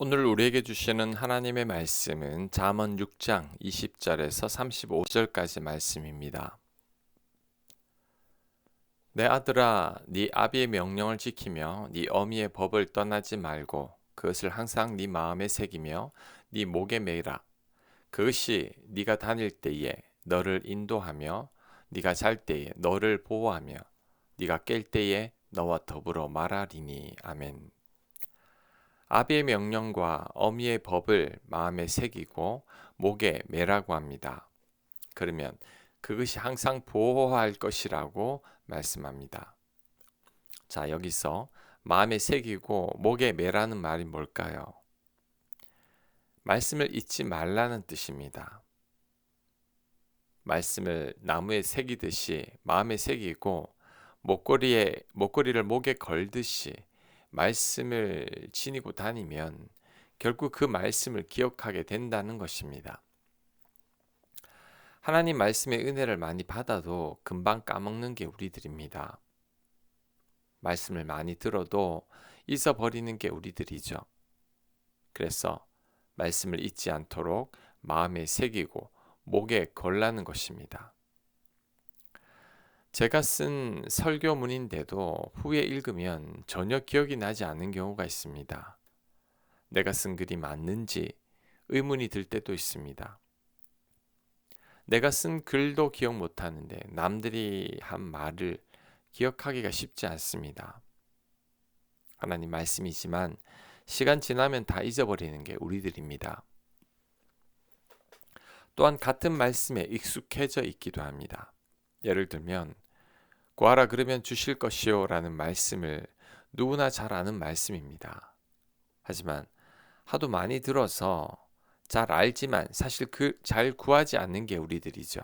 오늘 우리에게 주시는 하나님의 말씀은 잠언 6장 20절에서 35절까지 말씀입니다. 내 아들아, 네 아비의 명령을 지키며 네 어미의 법을 떠나지 말고 그것을 항상 네 마음에 새기며 네 목에 매라. 그것이 네가 다닐 때에 너를 인도하며 네가 잘 때에 너를 보호하며 네가 깰 때에 너와 더불어 말하리니 아멘. 아비의 명령과 어미의 법을 마음에 새기고 목에 매라고 합니다. 그러면 그것이 항상 보호할 것이라고 말씀합니다. 자, 여기서 마음에 새기고 목에 매라는 말이 뭘까요? 말씀을 잊지 말라는 뜻입니다. 말씀을 나무에 새기듯이 마음에 새기고 목걸이에 목걸이를 목에 걸듯이 말씀을 지니고 다니면 결국 그 말씀을 기억하게 된다는 것입니다. 하나님 말씀의 은혜를 많이 받아도 금방 까먹는 게 우리들입니다. 말씀을 많이 들어도 잊어버리는 게 우리들이죠. 그래서 말씀을 잊지 않도록 마음에 새기고 목에 걸라는 것입니다. 제가 쓴 설교문인데도 후에 읽으면 전혀 기억이 나지 않는 경우가 있습니다. 내가 쓴 글이 맞는지 의문이 들 때도 있습니다. 내가 쓴 글도 기억 못 하는데 남들이 한 말을 기억하기가 쉽지 않습니다. 하나님 말씀이지만 시간 지나면 다 잊어버리는 게 우리들입니다. 또한 같은 말씀에 익숙해져 있기도 합니다. 예를 들면 구하라 그러면 주실 것이요 라는 말씀을 누구나 잘 아는 말씀입니다. 하지만 하도 많이 들어서 잘 알지만 사실 그 잘 구하지 않는 게 우리들이죠.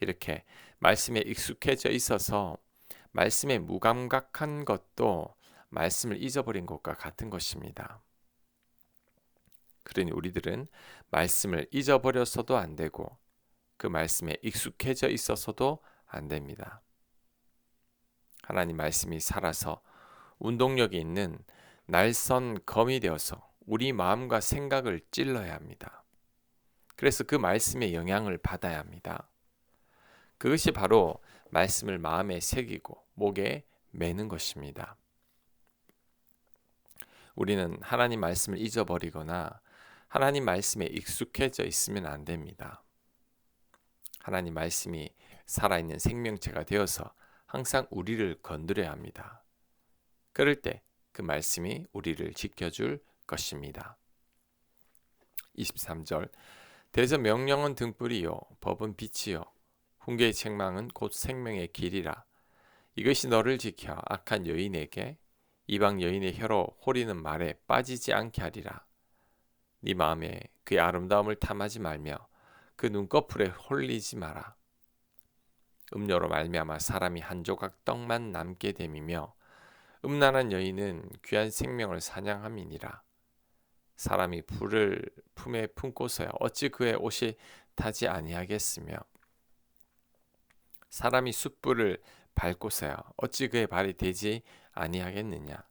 이렇게 말씀에 익숙해져 있어서 말씀에 무감각한 것도 말씀을 잊어버린 것과 같은 것입니다. 그러니 우리들은 말씀을 잊어버려서도 안 되고 그 말씀에 익숙해져 있어서도 안 됩니다. 하나님 말씀이 살아서 운동력이 있는 날선 검이 되어서 우리 마음과 생각을 찔러야 합니다. 그래서 그 말씀의 영향을 받아야 합니다. 그것이 바로 말씀을 마음에 새기고 목에 매는 것입니다. 우리는 하나님 말씀을 잊어버리거나 하나님 말씀에 익숙해져 있으면 안 됩니다. 하나님 말씀이 살아있는 생명체가 되어서 항상 우리를 건드려야 합니다. 그럴 때 그 말씀이 우리를 지켜줄 것입니다. 23절 대저 명령은 등불이요 법은 빛이요 훈계의 책망은 곧 생명의 길이라 이것이 너를 지켜 악한 여인에게 이방 여인의 혀로 호리는 말에 빠지지 않게 하리라 네 마음에 그의 아름다움을 탐하지 말며 그 눈꺼풀에 홀리지 마라. 음료로 말미암아 사람이 한 조각 떡만 남게 됨이며 음란한 여인은 귀한 생명을 사냥함이니라. 사람이 불을 품에 품고서야 어찌 그의 옷이 타지 아니하겠으며 사람이 숯불을 밟고서야 어찌 그의 발이 되지 아니하겠느냐.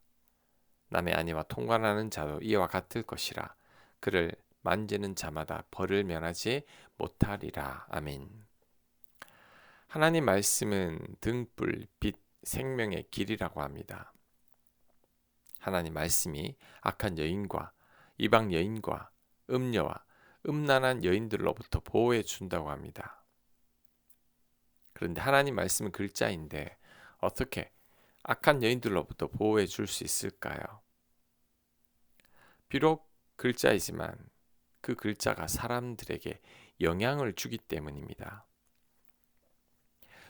남의 아내와 통관하는 자도 이와 같을 것이라. 그를 만지는 자마다 벌을 면하지 못하리라. 아멘. 하나님 말씀은 등불, 빛, 생명의 길이라고 합니다. 하나님 말씀이 악한 여인과 이방 여인과 음녀와 음란한 여인들로부터 보호해 준다고 합니다. 그런데 하나님 말씀은 글자인데 어떻게 악한 여인들로부터 보호해 줄 수 있을까요? 비록 글자이지만 그 글자가 사람들에게 영향을 주기 때문입니다.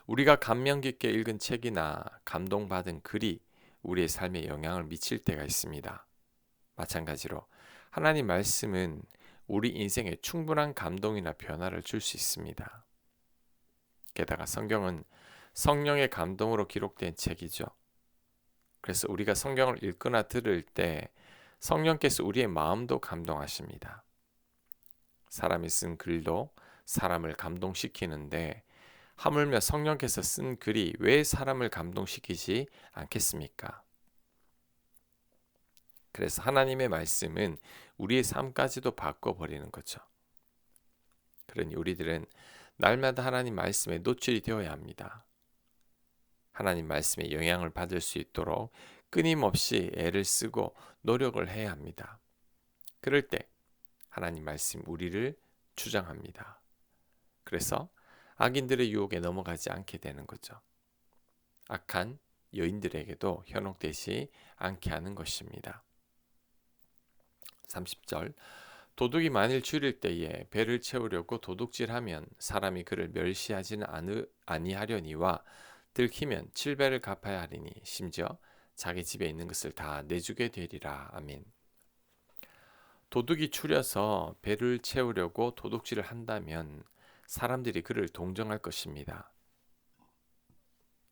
우리가 감명 깊게 읽은 책이나 감동받은 글이 우리의 삶에 영향을 미칠 때가 있습니다. 마찬가지로 하나님 말씀은 우리 인생에 충분한 감동이나 변화를 줄 수 있습니다. 게다가 성경은 성령의 감동으로 기록된 책이죠. 그래서 우리가 성경을 읽거나 들을 때 성령께서 우리의 마음도 감동하십니다. 사람이 쓴 글도 사람을 감동시키는데 하물며 성령께서 쓴 글이 왜 사람을 감동시키지 않겠습니까? 그래서 하나님의 말씀은 우리의 삶까지도 바꿔버리는 거죠. 그러니 우리들은 날마다 하나님 말씀에 노출이 되어야 합니다. 하나님 말씀에 영향을 받을 수 있도록 끊임없이 애를 쓰고 노력을 해야 합니다. 그럴 때 하나님 말씀 우리를 주장합니다. 그래서 악인들의 유혹에 넘어가지 않게 되는 거죠. 악한 여인들에게도 현혹되지 않게 하는 것입니다. 30절 도둑이 만일 줄일 때에 배를 채우려고 도둑질하면 사람이 그를 멸시하지는 아니하려니와 들키면 7배를 갚아야 하리니 심지어 자기 집에 있는 것을 다 내주게 되리라. 아멘. 도둑이 추려서 배를 채우려고 도둑질을 한다면 사람들이 그를 동정할 것입니다.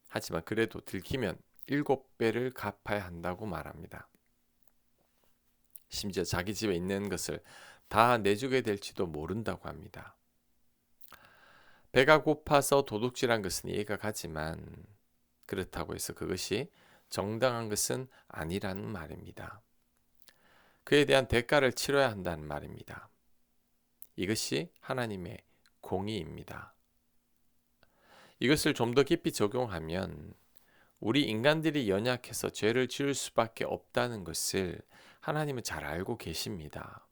하지만 그래도 들키면 일곱 배를 갚아야 한다고 말합니다. 심지어 자기 집에 있는 것을 다 내주게 될지도 모른다고 합니다. 배가 고파서 도둑질한 것은 이해가 가지만 그렇다고 해서 그것이 정당한 것은 아니라는 말입니다. 그에 대한 대가를 치러야 한다는 말입니다. 이것이 하나님의 공의입니다. 이것을 좀 더 깊이 적용하면 우리 인간들이 연약해서 죄를 지을 수밖에 없다는 것을 하나님은 잘 알고 계십니다.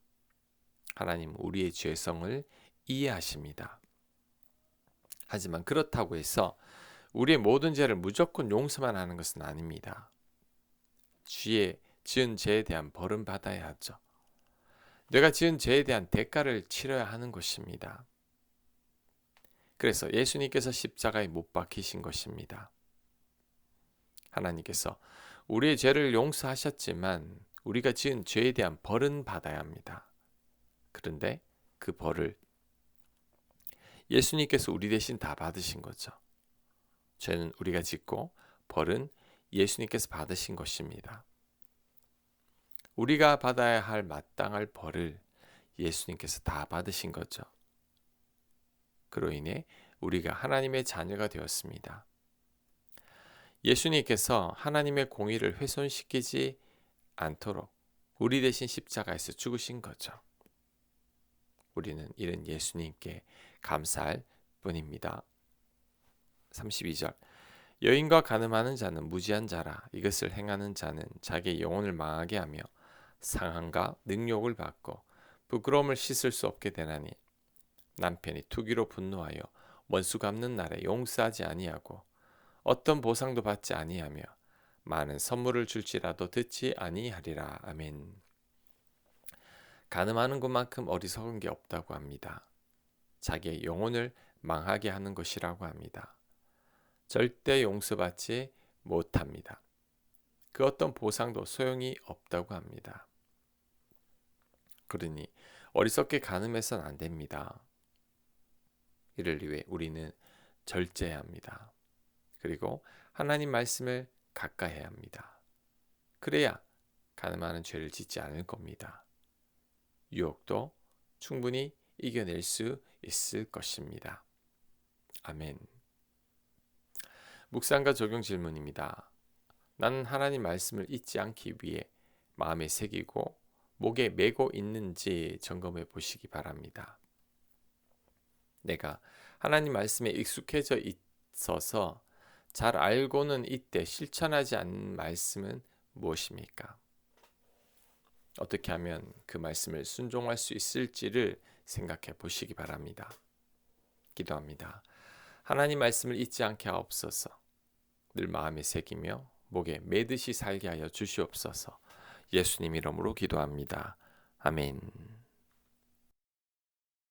하나님 우리의 죄성을 이해하십니다. 하지만 그렇다고 해서 우리의 모든 죄를 무조건 용서만 하는 것은 아닙니다. 주의 지은 죄에 대한 벌은 받아야 하죠. 내가 지은 죄에 대한 대가를 치러야 하는 것입니다. 그래서 예수님께서 십자가에 못 박히신 것입니다. 하나님께서 우리의 죄를 용서하셨지만 우리가 지은 죄에 대한 벌은 받아야 합니다. 그런데 그 벌을 예수님께서 우리 대신 다 받으신 거죠. 죄는 우리가 짓고 벌은 예수님께서 받으신 것입니다. 우리가 받아야 할 마땅할 벌을 예수님께서 다 받으신 거죠. 그로 인해 우리가 하나님의 자녀가 되었습니다. 예수님께서 하나님의 공의를 훼손시키지 않도록 우리 대신 십자가에서 죽으신 거죠. 우리는 이런 예수님께 감사할 뿐입니다. 32절 여인과 가늠하는 자는 무지한 자라 이것을 행하는 자는 자기의 영혼을 망하게 하며 상함과 능욕을 받고 부끄러움을 씻을 수 없게 되나니 남편이 투기로 분노하여 원수 갚는 날에 용서하지 아니하고 어떤 보상도 받지 아니하며 많은 선물을 줄지라도 듣지 아니하리라 아멘. 가늠하는 것만큼 어리석은 게 없다고 합니다. 자기의 영혼을 망하게 하는 것이라고 합니다. 절대 용서받지 못합니다. 그 어떤 보상도 소용이 없다고 합니다. 그러니 어리석게 가늠해서는 안 됩니다. 이를 위해 우리는 절제해야 합니다. 그리고 하나님 말씀을 가까이 해야 합니다. 그래야 가늠하는 죄를 짓지 않을 겁니다. 유혹도 충분히 이겨낼 수 있을 것입니다. 아멘. 묵상과 적용 질문입니다. 나는 하나님 말씀을 잊지 않기 위해 마음에 새기고 목에 메고 있는지 점검해 보시기 바랍니다. 내가 하나님 말씀에 익숙해져 있어서 잘 알고는 이때 실천하지 않는 말씀은 무엇입니까? 어떻게 하면 그 말씀을 순종할 수 있을지를 생각해 보시기 바랍니다. 기도합니다. 하나님 말씀을 잊지 않게 하옵소서. 늘 마음에 새기며 목에 매듯이 살게 하여 주시옵소서. 예수님 이름으로 기도합니다. 아멘.